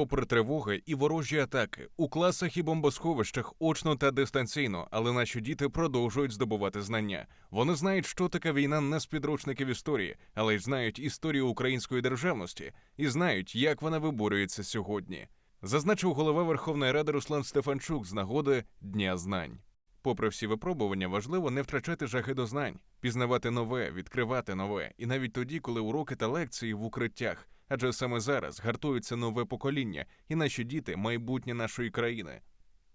попри тривоги і ворожі атаки, у класах і бомбосховищах очно та дистанційно, але наші діти продовжують здобувати знання. Вони знають, що таке війна не з підручників історії, але й знають історію української державності і знають, як вона виборюється сьогодні. Зазначив голова Верховної Ради Руслан Стефанчук з нагоди Дня знань. Попри всі випробування, важливо не втрачати жаги до знань, пізнавати нове, відкривати нове, і навіть тоді, коли уроки та лекції в укриттях, адже саме зараз гартується нове покоління, і наші діти майбутнє нашої країни.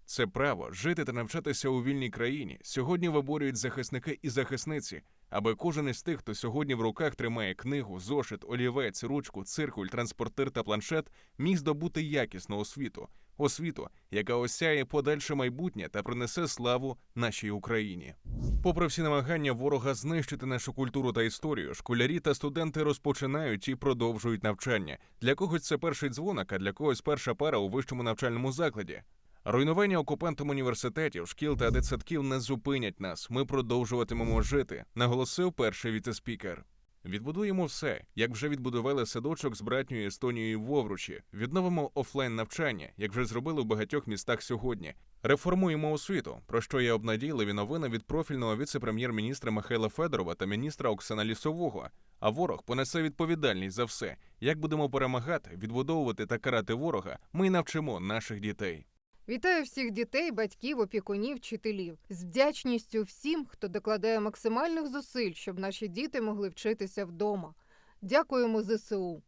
Це право жити та навчатися у вільній країні сьогодні виборюють захисники і захисниці, аби кожен із тих, хто сьогодні в руках тримає книгу, зошит, олівець, ручку, циркуль, транспортир та планшет, міг здобути якісну освіту, освіту, яка осяє подальше майбутнє та принесе славу нашій Україні. Попри всі намагання ворога знищити нашу культуру та історію, школярі та студенти розпочинають і продовжують навчання. Для когось це перший дзвоник, а для когось перша пара у вищому навчальному закладі. Руйнування окупантом університетів, шкіл та дитсадків не зупинять нас. Ми продовжуватимемо жити, наголосив перший віцеспікер. Відбудуємо все, як вже відбудували садочок з братньою Естонією в Овручі. Відновимо офлайн навчання, як вже зробили в багатьох містах сьогодні. Реформуємо освіту, про що є обнадійливі новини від профільного віце-прем'єр-міністра Михайла Федорова та міністра Оксана Лісового. А ворог понесе відповідальність за все. Як будемо перемагати, відбудовувати та карати ворога, ми навчимо наших дітей. Вітаю всіх дітей, батьків, опікунів, вчителів з вдячністю всім, хто докладає максимальних зусиль, щоб наші діти могли вчитися вдома. Дякуємо ЗСУ.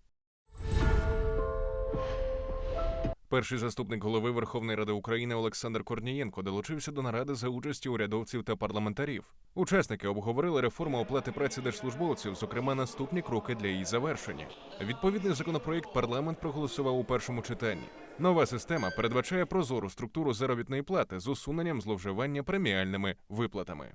Перший заступник голови Верховної Ради України Олександр Корнієнко долучився до наради за участі урядовців та парламентарів. Учасники обговорили реформу оплати праці держслужбовців, зокрема наступні кроки для її завершення. Відповідний законопроєкт парламент проголосував у першому читанні. Нова система передбачає прозору структуру заробітної плати з усуненням зловживання преміальними виплатами.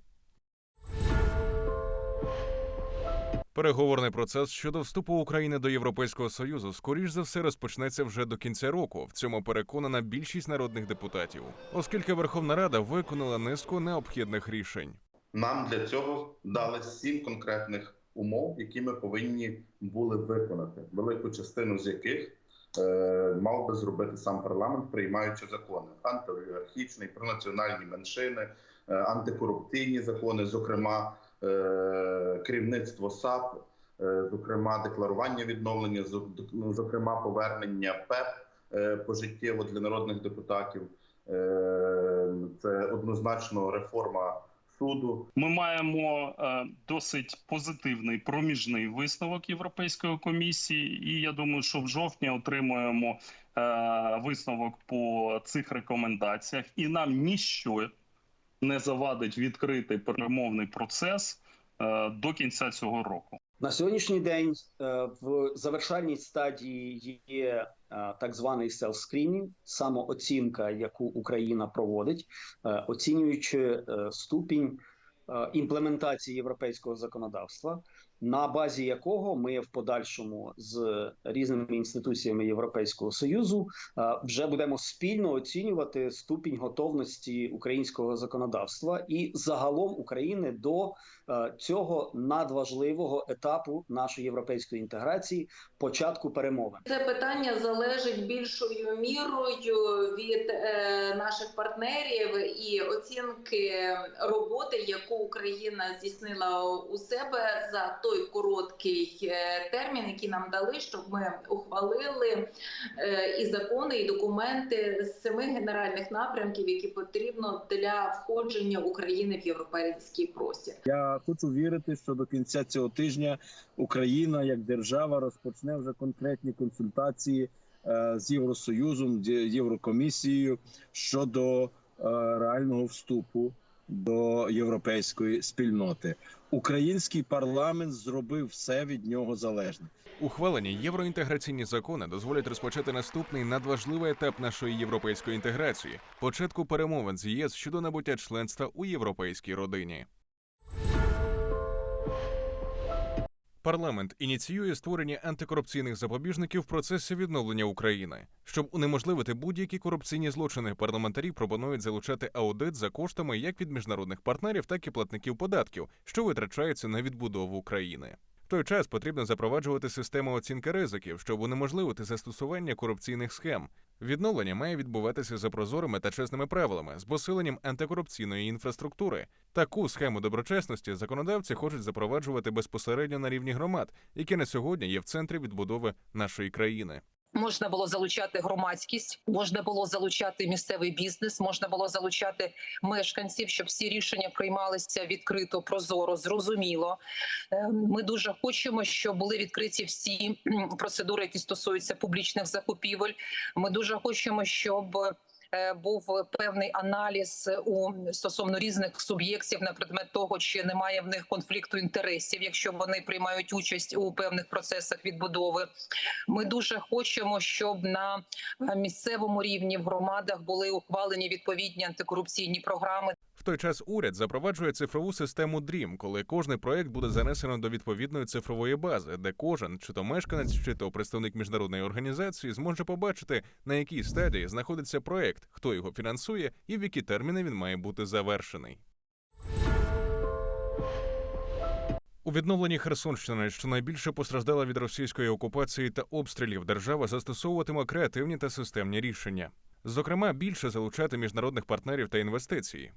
Переговорний процес щодо вступу України до Європейського союзу скоріш за все розпочнеться вже до кінця року. В цьому переконана більшість народних депутатів, оскільки Верховна Рада виконала низку необхідних рішень. Нам для цього дали сім конкретних умов, які ми повинні були виконати, велику частину з яких е, мав би зробити сам парламент, приймаючи закони антиолігархічний, про національні меншини, е, антикорупційні закони, зокрема е, керівництво САП, е, зокрема декларування відновлення, ну, зокрема повернення ПЕП е, пожиттєво для народних депутатів. Е, Це однозначно реформа суду. Ми маємо е, досить позитивний проміжний висновок Європейської комісії, і я думаю, що в жовтні отримуємо е, висновок по цих рекомендаціях, і нам ніщо не завадить відкрити перемовний процес е, до кінця цього року. На сьогоднішній день е, в завершальній стадії є е, так званий селф-скрінінг, самооцінка, яку Україна проводить, е, оцінюючи ступінь імплементації європейського законодавства, на базі якого ми в подальшому з різними інституціями Європейського союзу е, вже будемо спільно оцінювати ступінь готовності українського законодавства і загалом України до е, цього надважливого етапу нашої європейської інтеграції, початку перемовин. Це питання залежить більшою мірою від е, наших партнерів і оцінки роботи, яку Україна здійснила у себе за той короткий е, термін, який нам дали, щоб ми ухвалили е, і закони, і документи з семи генеральних напрямків, які потрібно для входження України в європейський простір. Я хочу вірити, що до кінця цього тижня Україна як держава розпочне вже конкретні консультації е, з Євросоюзом, Єврокомісією щодо реального вступу до європейської спільноти. Український парламент зробив все від нього залежне. Ухвалені євроінтеграційні закони дозволять розпочати наступний надважливий етап нашої європейської інтеграції початку перемовин з ЄС щодо набуття членства у європейській родині. Парламент ініціює створення антикорупційних запобіжників в процесі відновлення України. Щоб унеможливити будь-які корупційні злочини, парламентарі пропонують залучати аудит за коштами як від міжнародних партнерів, так і платників податків, що витрачаються на відбудову України. В той час потрібно запроваджувати систему оцінки ризиків, щоб унеможливити застосування корупційних схем. Відновлення має відбуватися за прозорими та чесними правилами з посиленням антикорупційної інфраструктури. Таку схему доброчесності законодавці хочуть запроваджувати безпосередньо на рівні громад, які на сьогодні є в центрі відбудови нашої країни. Можна було залучати громадськість, можна було залучати місцевий бізнес, можна було залучати мешканців, щоб всі рішення приймалися відкрито, прозоро, зрозуміло. Е, Ми дуже хочемо, щоб були відкриті всі процедури, які стосуються публічних закупівель. Ми дуже хочемо, щоб був певний аналіз у стосовно різних суб'єктів на предмет того, чи немає в них конфлікту інтересів, якщо вони приймають участь у певних процесах відбудови. Ми дуже хочемо, щоб на е, місцевому рівні в громадах були ухвалені відповідні антикорупційні програми. В той час уряд запроваджує цифрову систему DREAM, коли кожний проект буде занесено до відповідної цифрової бази, де кожен, чи то мешканець, чи то представник міжнародної організації, зможе побачити, на якій стадії знаходиться проект, хто його фінансує і в які терміни він має бути завершений. У відновленні Херсонщини, що найбільше постраждала від російської окупації та обстрілів, держава застосовуватиме креативні та системні рішення. Зокрема, більше залучати міжнародних партнерів та інвестиції.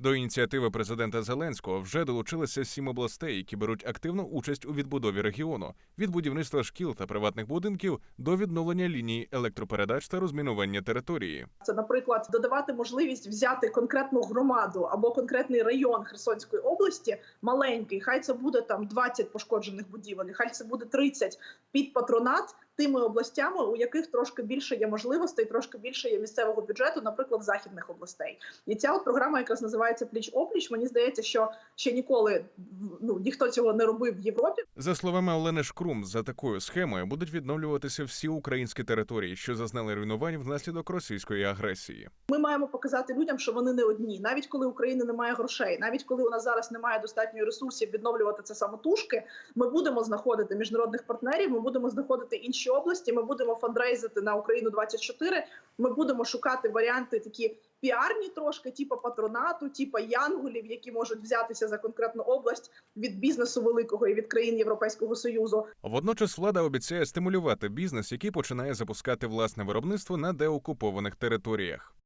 До ініціативи президента Зеленського вже долучилися сім областей, які беруть активну участь у відбудові регіону від будівництва шкіл та приватних будинків до відновлення ліній електропередач та розмінування території. Це, наприклад, додавати можливість взяти конкретну громаду або конкретний район Херсонської області, маленький, хай це буде там 20 пошкоджених будівель, хай це буде 30 під патронат тими областями, у яких трошки більше є можливостей, трошки більше є місцевого бюджету, наприклад, західних областей. І ця от програма якраз називається пліч опліч. Мені здається, що ще ніколи ну ніхто цього не робив в Європі. За словами Олени Шкрум, за такою схемою будуть відновлюватися всі українські території, що зазнали руйнувань внаслідок російської агресії. Ми маємо показати людям, що вони не одні, навіть коли України немає грошей, навіть коли у нас зараз немає достатньо ресурсів відновлювати це самотужки. Ми будемо знаходити міжнародних партнерів. Ми будемо знаходити інші області. Ми будемо фандрейзити на Україну 24 Ми будемо шукати варіанти такі. Піарні трошки, типу патронату, типу янголів, які можуть взятися за конкретну область від бізнесу великого і від країн Європейського союзу. Водночас влада обіцяє стимулювати бізнес, який починає запускати власне виробництво на деокупованих територіях.